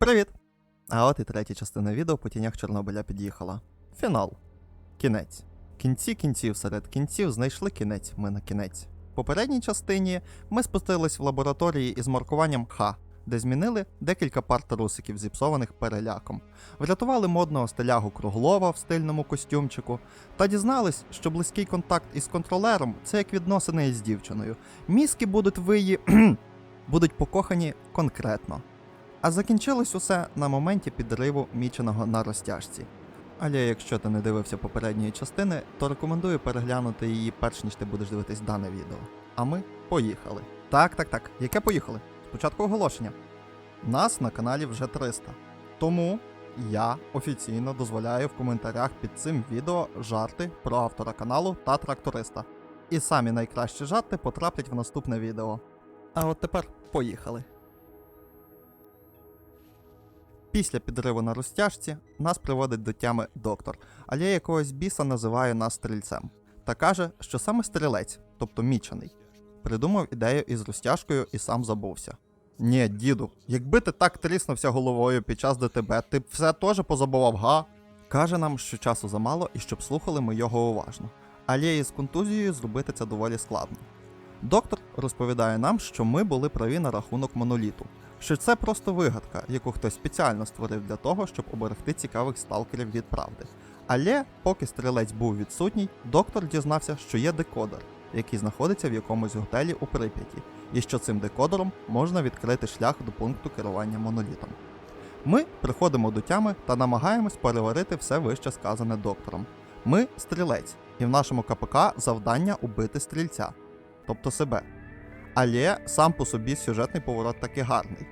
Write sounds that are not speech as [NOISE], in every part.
Привіт! А от і третя частина відео по тінях Чорнобиля під'їхала. Фінал. Кінець. Кінці кінців серед кінців знайшли кінець ми на кінець. В попередній частині ми спустились в лабораторії із маркуванням Х, де змінили декілька пар трусиків, зіпсованих переляком, врятували модного стилягу Круглова в стильному костюмчику, та дізнались, що близький контакт із контролером це як відносини із дівчиною. Мізки будуть виї [CLEARS THROAT] будуть покохані конкретно. А закінчилось усе на моменті підриву міченого на розтяжці. Але якщо ти не дивився попередньої частини, то рекомендую переглянути її перш ніж ти будеш дивитись дане відео. А ми поїхали. Так, так, так. Яке поїхали? Спочатку оголошення. Нас на каналі вже 300. Тому я офіційно дозволяю в коментарях під цим відео жарти про автора каналу та тракториста. І самі найкращі жарти потраплять в наступне відео. А от тепер поїхали. Після підриву на розтяжці нас приводить до тями доктор, але якогось біса називає нас стрільцем та каже, що саме стрілець, тобто мічений, придумав ідею із розтяжкою і сам забувся. Ні, діду, якби ти так тріснувся головою під час ДТБ, ти б все теж позабував, га? Каже нам, що часу замало і щоб слухали ми його уважно. Але із контузією зробити це доволі складно. Доктор розповідає нам, що ми були праві на рахунок моноліту, що це просто вигадка, яку хтось спеціально створив для того, щоб оберегти цікавих сталкерів від правди. Але поки стрілець був відсутній, доктор дізнався, що є декодер, який знаходиться в якомусь готелі у Прип'яті, і що цим декодером можна відкрити шлях до пункту керування монолітом. Ми приходимо до тями та намагаємось переварити все вище сказане доктором. Ми стрілець, і в нашому КПК завдання убити стрільця, тобто себе. Але сам по собі сюжетний поворот таки гарний.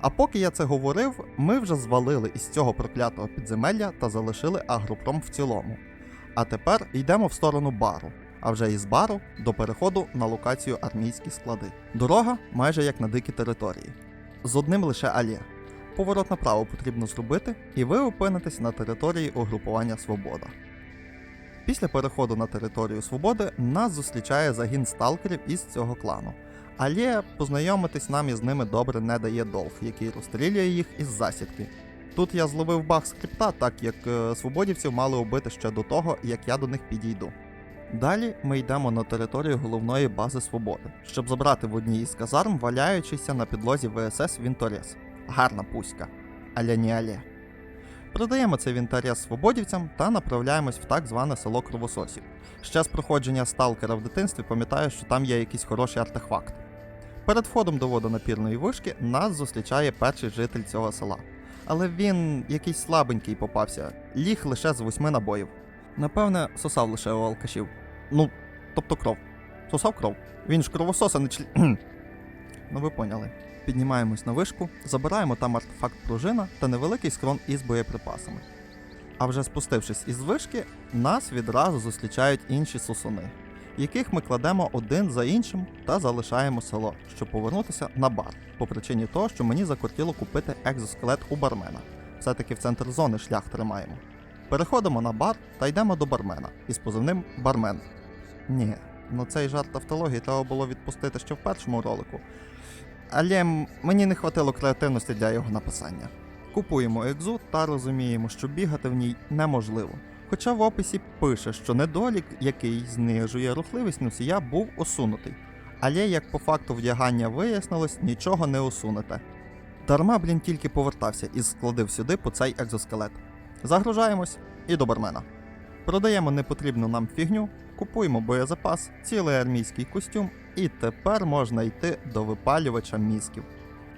А поки я це говорив, ми вже звалили із цього проклятого підземелля та залишили агропром в цілому. А тепер йдемо в сторону бару, а вже із бару до переходу на локацію армійські склади. Дорога майже як на дикій території. З одним лише але. Поворот направо потрібно зробити, і ви опинитесь на території угрупування Свобода. Після переходу на територію Свободи нас зустрічає загін сталкерів із цього клану. Але познайомитись нам із ними добре не дає Долф, який розстрілює їх із засідки. Тут я зловив баг скрипта, так як е, свободівців мали убити ще до того, як я до них підійду. Далі ми йдемо на територію головної бази Свободи, щоб забрати в одній із казарм валяючийся на підлозі ВСС Вінторес. Гарна пуська. Але не але. Продаємо цей вінтарес свободівцям та направляємось в так зване село Кровососів. Ще з проходження сталкера в дитинстві пам'ятаю, що там є якийсь хороший артефакт. Перед входом до водонапірної вишки нас зустрічає перший житель цього села. Але він якийсь слабенький попався, ліг лише з восьми набоїв. Напевне, сосав лише у алкашів. Ну, тобто кров. Сосав кров. Він ж кровосос, а не члі. [CLEARS THROAT] ну ви поняли. Піднімаємось на вишку, забираємо там артефакт пружина та невеликий скрон із боєприпасами. А вже спустившись із вишки, нас відразу зустрічають інші сусуни, яких ми кладемо один за іншим та залишаємо село, щоб повернутися на бар, по причині того, що мені закортіло купити екзоскелет у бармена. Все-таки в центр зони шлях тримаємо. Переходимо на бар та йдемо до бармена із позивним бармен. Ні, ну цей жарт автології треба було відпустити ще в першому ролику. Але мені не хватило креативності для його написання. Купуємо екзу та розуміємо, що бігати в ній неможливо. Хоча в описі пише, що недолік, який знижує рухливість носія, був усунутий. Але як по факту вдягання вияснилось, нічого не усунете. Дарма, блін, тільки повертався і складив сюди по цей екзоскелет. Загружаємось і до бармена. Продаємо непотрібну нам фігню, купуємо боєзапас, цілий армійський костюм, і тепер можна йти до випалювача мізків.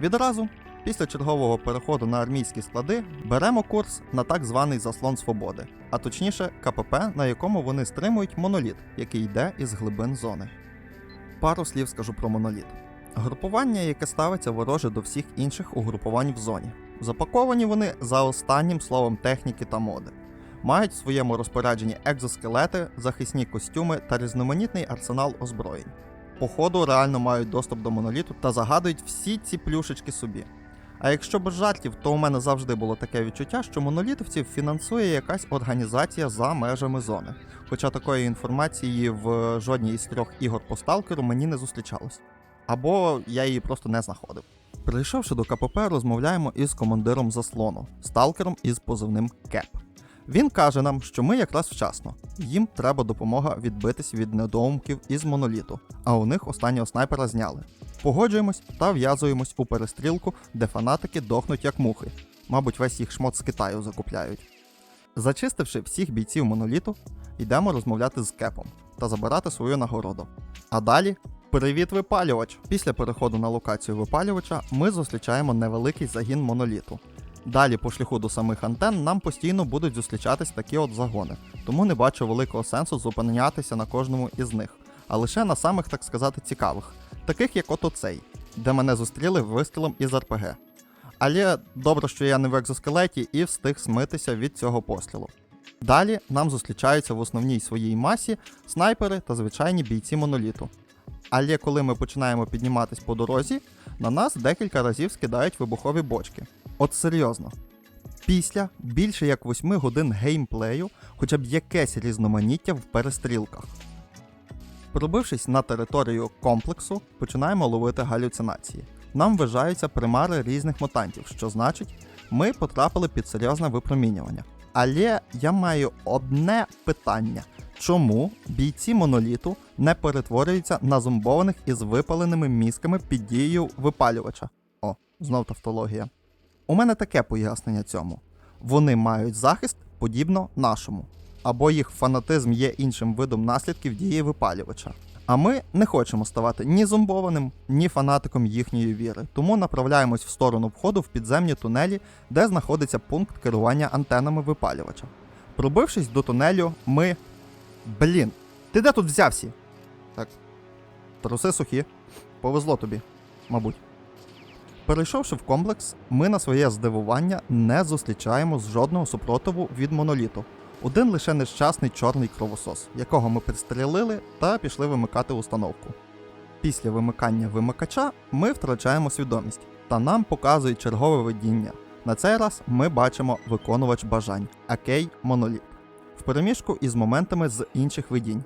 Відразу, після чергового переходу на армійські склади, беремо курс на так званий заслон свободи, а точніше КПП, на якому вони стримують моноліт, який йде із глибин зони. Пару слів скажу про моноліт. Групування, яке ставиться вороже до всіх інших угрупувань в зоні. Запаковані вони за останнім словом техніки та моди. Мають в своєму розпорядженні екзоскелети, захисні костюми та різноманітний арсенал озброєнь. Походу реально мають доступ до моноліту та загадують всі ці плюшечки собі. А якщо без жартів, то у мене завжди було таке відчуття, що монолітовців фінансує якась організація за межами зони. Хоча такої інформації в жодній із трьох ігор по сталкеру мені не зустрічалось. Або я її просто не знаходив. Прийшовши до КПП, розмовляємо із командиром заслону, сталкером із позивним Кеп. Він каже нам, що ми якраз вчасно. Їм треба допомога відбитись від недоумків із моноліту, а у них останнього снайпера зняли. Погоджуємось та в'язуємось у перестрілку, де фанатики дохнуть як мухи. Мабуть, весь їх шмот з Китаю закупляють. Зачистивши всіх бійців моноліту, йдемо розмовляти з кепом та забирати свою нагороду. А далі привіт, випалювач! Після переходу на локацію випалювача ми зустрічаємо невеликий загін моноліту. Далі по шляху до самих антен нам постійно будуть зустрічатись такі от загони, тому не бачу великого сенсу зупинятися на кожному із них, а лише на самих, так сказати, цікавих, таких як от оцей, де мене зустріли вистрілом із РПГ. Але добре, що я не в екзоскелеті і встиг смитися від цього пострілу. Далі нам зустрічаються в основній своїй масі снайпери та звичайні бійці моноліту. Але коли ми починаємо підніматись по дорозі, на нас декілька разів скидають вибухові бочки. От серйозно. Після більше як 8 годин геймплею, хоча б якесь різноманіття в перестрілках. Пробившись на територію комплексу, починаємо ловити галюцинації. Нам вважаються примари різних мутантів, що значить, ми потрапили під серйозне випромінювання. Але я маю одне питання: чому бійці моноліту не перетворюються на зомбованих із випаленими мізками під дією випалювача? О, знов тавтологія. У мене таке пояснення цьому: вони мають захист подібно нашому, або їх фанатизм є іншим видом наслідків дії випалювача. А ми не хочемо ставати ні зомбованим, ні фанатиком їхньої віри, тому направляємось в сторону входу в підземні тунелі, де знаходиться пункт керування антенами випалювача. Пробившись до тунелю, ми. Блін, ти де тут взявся? Так. Труси сухі. Повезло тобі, мабуть. Перейшовши в комплекс, ми на своє здивування не зустрічаємо жодного супротиву від моноліту. Один лише нещасний чорний кровосос, якого ми підстрелили та пішли вимикати установку. Після вимикання вимикача ми втрачаємо свідомість, та нам показують чергове видіння. На цей раз ми бачимо виконувач бажань Акей Моноліт в переміжку із моментами з інших видінь.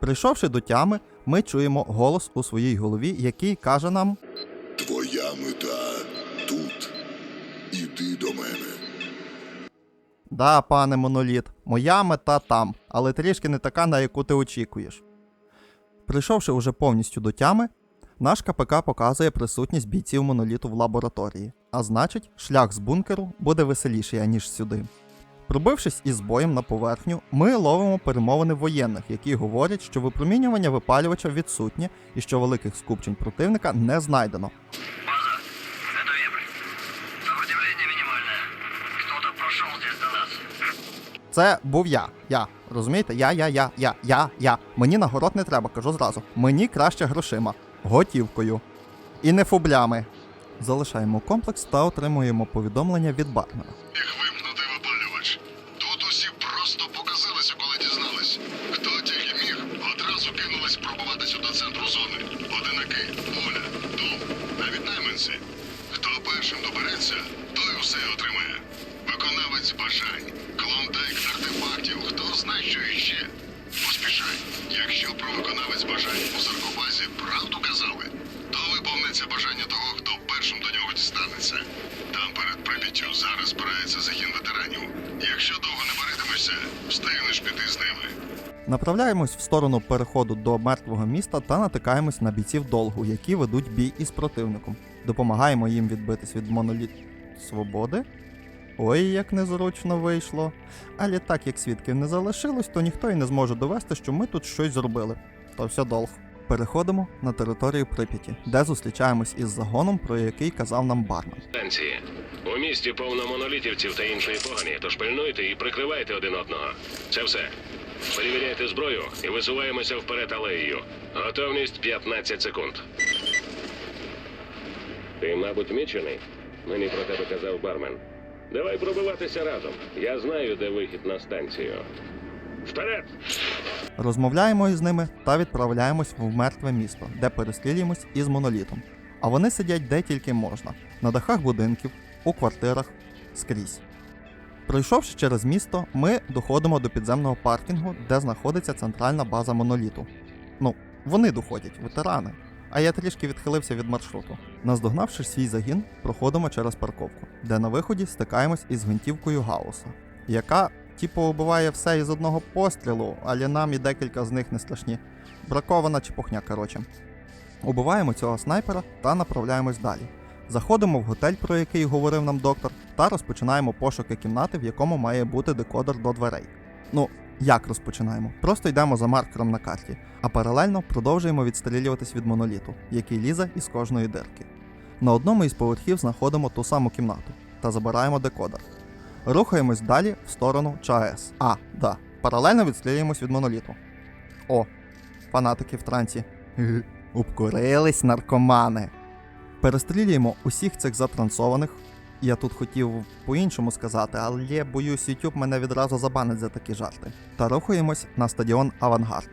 Прийшовши до тями, ми чуємо голос у своїй голові, який каже нам: Твоя мета тут. Іди до мене. Да, пане моноліт, моя мета там, але трішки не така, на яку ти очікуєш. Прийшовши уже повністю до тями, наш КПК показує присутність бійців моноліту в лабораторії, а значить, шлях з бункеру буде веселіший, аніж сюди. Пробившись із боєм на поверхню, ми ловимо перемовини воєнних, які говорять, що випромінювання випалювача відсутнє і що великих скупчень противника не знайдено. Це був я. Я. Розумієте? Я, я, я, я, я, я. Мені нагород не треба, кажу зразу. Мені краще грошима. Готівкою. І не фублями. Залишаємо комплекс та отримуємо повідомлення від бармена. Їх вимкнути випалювач. Тут усі просто показилися, коли дізнались. Хто тільки міг, одразу кинулись пробуватися до центру зони. Одинаки, Оля, Дом, навіть найманці. Хто першим добереться, той усе отримає. Виконавець бажань, що іще. Поспішай. Якщо про виконавець бажань у саркофазі правду казали, то виповниться бажання того, хто першим до нього дістанеться. Там перед Прип'яттю зараз збирається загін ветеранів. Якщо довго не боритимешся, встигнеш піти з ними. Направляємось в сторону переходу до мертвого міста та натикаємось на бійців долгу, які ведуть бій із противником. Допомагаємо їм відбитись від моноліт свободи. Ой, як незручно вийшло. Але так як свідків не залишилось, то ніхто й не зможе довести, що ми тут щось зробили. То все долг. Переходимо на територію Прип'яті, де зустрічаємось із загоном, про який казав нам бармен. станції. У місті повно монолітівців та іншої погані, тож пильнуйте і прикривайте один одного. Це все. Перевіряйте зброю і висуваємося вперед алеєю. Готовність 15 секунд. Ти, мабуть, мічений? Мені про тебе казав бармен. Давай пробиватися разом. Я знаю, де вихід на станцію. Вперед! Розмовляємо із ними та відправляємось в мертве місто, де перестрілюємось із монолітом. А вони сидять де тільки можна: на дахах будинків, у квартирах, скрізь. Пройшовши через місто, ми доходимо до підземного паркінгу, де знаходиться центральна база моноліту. Ну, вони доходять, ветерани. А я трішки відхилився від маршруту. Наздогнавши свій загін, проходимо через парковку, де на виході стикаємось із гвинтівкою Гауса, яка типу убиває все із одного пострілу, але нам і декілька з них не страшні. Бракована чепухня, коротше. Убиваємо цього снайпера та направляємось далі. Заходимо в готель, про який говорив нам доктор, та розпочинаємо пошуки кімнати, в якому має бути декодер до дверей. Ну, як розпочинаємо? Просто йдемо за маркером на карті, а паралельно продовжуємо відстрілюватись від моноліту, який лізе із кожної дирки. На одному із поверхів знаходимо ту саму кімнату та забираємо декодер. Рухаємось далі в сторону ЧАЕС. А, да. Паралельно відстрілюємось від моноліту. О, фанатики в трансі. Обкурились наркомани. Перестрілюємо усіх цих затрансованих. Я тут хотів по-іншому сказати, але боюсь, YouTube мене відразу забанить за такі жарти. Та рухаємось на стадіон Авангард,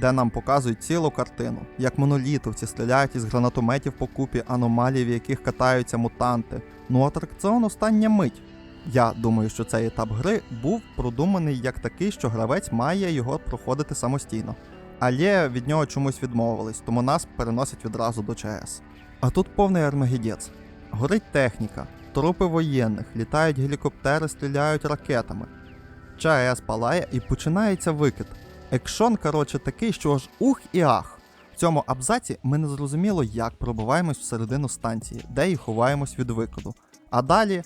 де нам показують цілу картину, як монолітовці стріляють із гранатометів по купі аномалій, в яких катаються мутанти. Ну атракціон остання мить. Я думаю, що цей етап гри був продуманий як такий, що гравець має його проходити самостійно. Але від нього чомусь відмовились, тому нас переносять відразу до ЧС. А тут повний армагедець. Горить техніка, трупи воєнних, літають гелікоптери, стріляють ракетами. ЧАЕС палає і починається викид. Екшон, коротше, такий, що аж ух і ах. В цьому абзаці ми не зрозуміло, як пробиваємось всередину станції, де і ховаємось від викиду. А далі,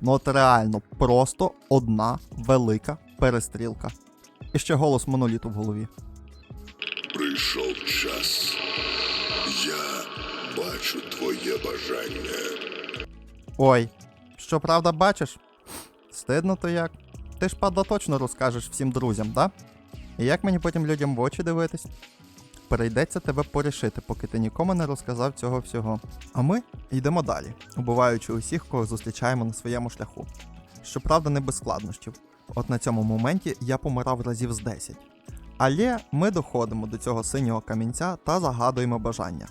ну от реально, просто одна велика перестрілка. І ще голос моноліту в голові. Прийшов час. Я бачу твоє бажання. Ой, що правда бачиш? Стидно то як. Ти ж падла точно розкажеш всім друзям, да? І як мені потім людям в очі дивитись? Прийдеться тебе порішити, поки ти нікому не розказав цього всього. А ми йдемо далі, убиваючи усіх, кого зустрічаємо на своєму шляху. Щоправда, не без складнощів. От на цьому моменті я помирав разів з 10. Але ми доходимо до цього синього камінця та загадуємо бажання.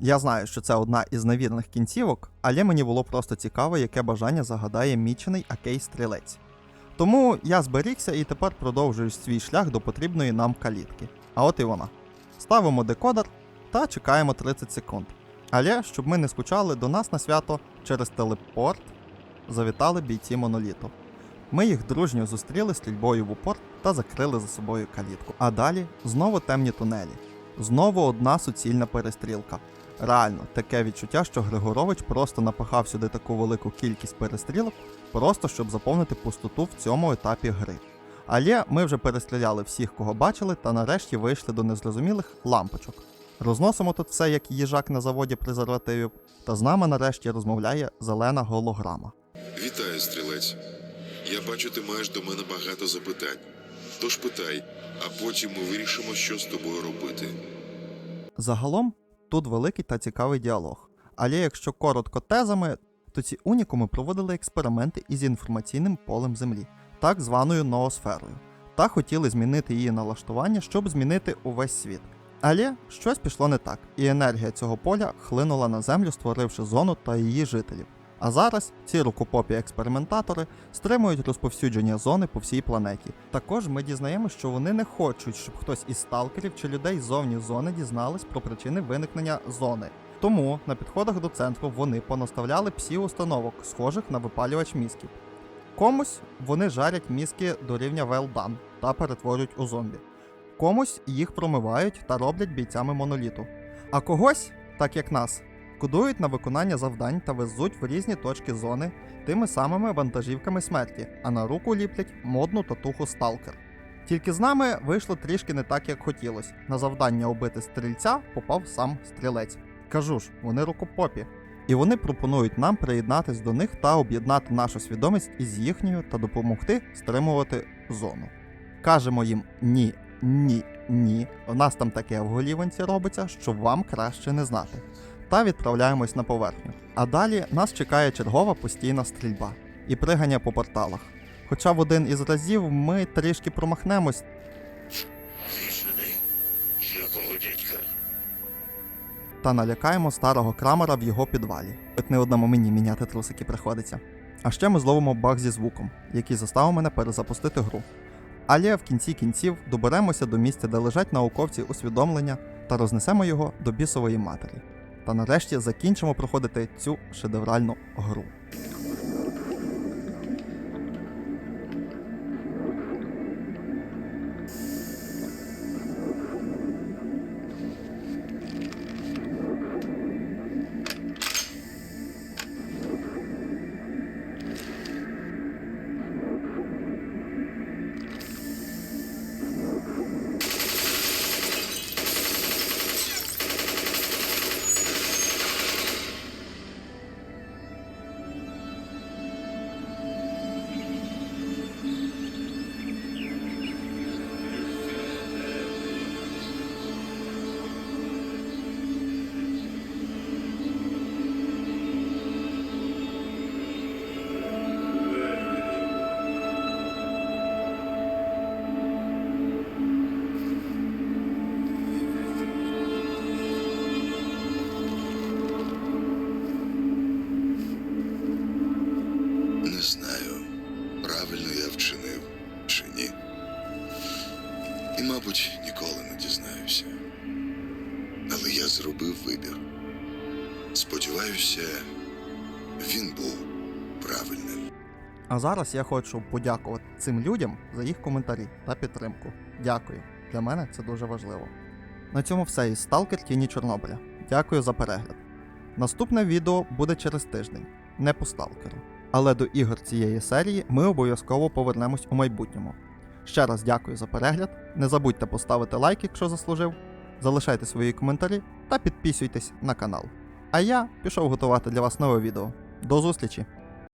Я знаю, що це одна із невірних кінцівок, але мені було просто цікаво, яке бажання загадає мічений Акей стрілець. Тому я зберігся і тепер продовжую свій шлях до потрібної нам калітки. А от і вона. Ставимо декодер та чекаємо 30 секунд. Але щоб ми не скучали, до нас на свято через телепорт завітали бійці моноліту. Ми їх дружньо зустріли стрільбою в упор та закрили за собою калітку. А далі знову темні тунелі. Знову одна суцільна перестрілка. Реально, таке відчуття, що Григорович просто напахав сюди таку велику кількість перестрілок, просто щоб заповнити пустоту в цьому етапі гри. Але ми вже перестріляли всіх, кого бачили, та нарешті вийшли до незрозумілих лампочок. Розносимо тут все, як їжак на заводі презервативів, та з нами нарешті розмовляє зелена голограма. Вітаю, стрілець. Я бачу, ти маєш до мене багато запитань. Тож питай, а потім ми вирішимо, що з тобою робити. Загалом тут великий та цікавий діалог. Але якщо коротко тезами, то ці унікуми проводили експерименти із інформаційним полем Землі, так званою ноосферою, та хотіли змінити її налаштування, щоб змінити увесь світ. Але щось пішло не так, і енергія цього поля хлинула на землю, створивши зону та її жителів. А зараз ці рукопопі експериментатори стримують розповсюдження зони по всій планеті. Також ми дізнаємося, що вони не хочуть, щоб хтось із сталкерів чи людей зовні зони дізнались про причини виникнення зони. Тому на підходах до центру вони понаставляли псі установок, схожих на випалювач мізків. Комусь вони жарять мізки до рівня well done та перетворюють у зомбі. Комусь їх промивають та роблять бійцями моноліту. А когось, так як нас, кодують на виконання завдань та везуть в різні точки зони тими самими вантажівками смерті, а на руку ліплять модну татуху Сталкер. Тільки з нами вийшло трішки не так, як хотілося. На завдання убити стрільця попав сам стрілець. Кажу ж, вони рукопопі. І вони пропонують нам приєднатись до них та об'єднати нашу свідомість із їхньою та допомогти стримувати зону. Кажемо їм ні, ні, ні. У нас там таке в голіванці робиться, що вам краще не знати. Та відправляємось на поверхню. А далі нас чекає чергова постійна стрільба і пригання по порталах. Хоча в один із разів ми трішки промахнемось, та налякаємо старого крамера в його підвалі. От не одному мені міняти трусики приходиться. А ще ми зловимо баг зі звуком, який заставив мене перезапустити гру. Але в кінці кінців доберемося до місця, де лежать науковці усвідомлення, та рознесемо його до бісової матері. Та нарешті закінчимо проходити цю шедевральну гру. Він був правильним. А зараз я хочу подякувати цим людям за їх коментарі та підтримку. Дякую. Для мене це дуже важливо. На цьому все із Сталкер Тіні Чорнобиля. Дякую за перегляд. Наступне відео буде через тиждень, не по сталкеру. Але до ігор цієї серії ми обов'язково повернемось у майбутньому. Ще раз дякую за перегляд. Не забудьте поставити лайк, якщо заслужив. Залишайте свої коментарі та підписуйтесь на канал. А я пішов готувати для вас нове відео. До зустрічі!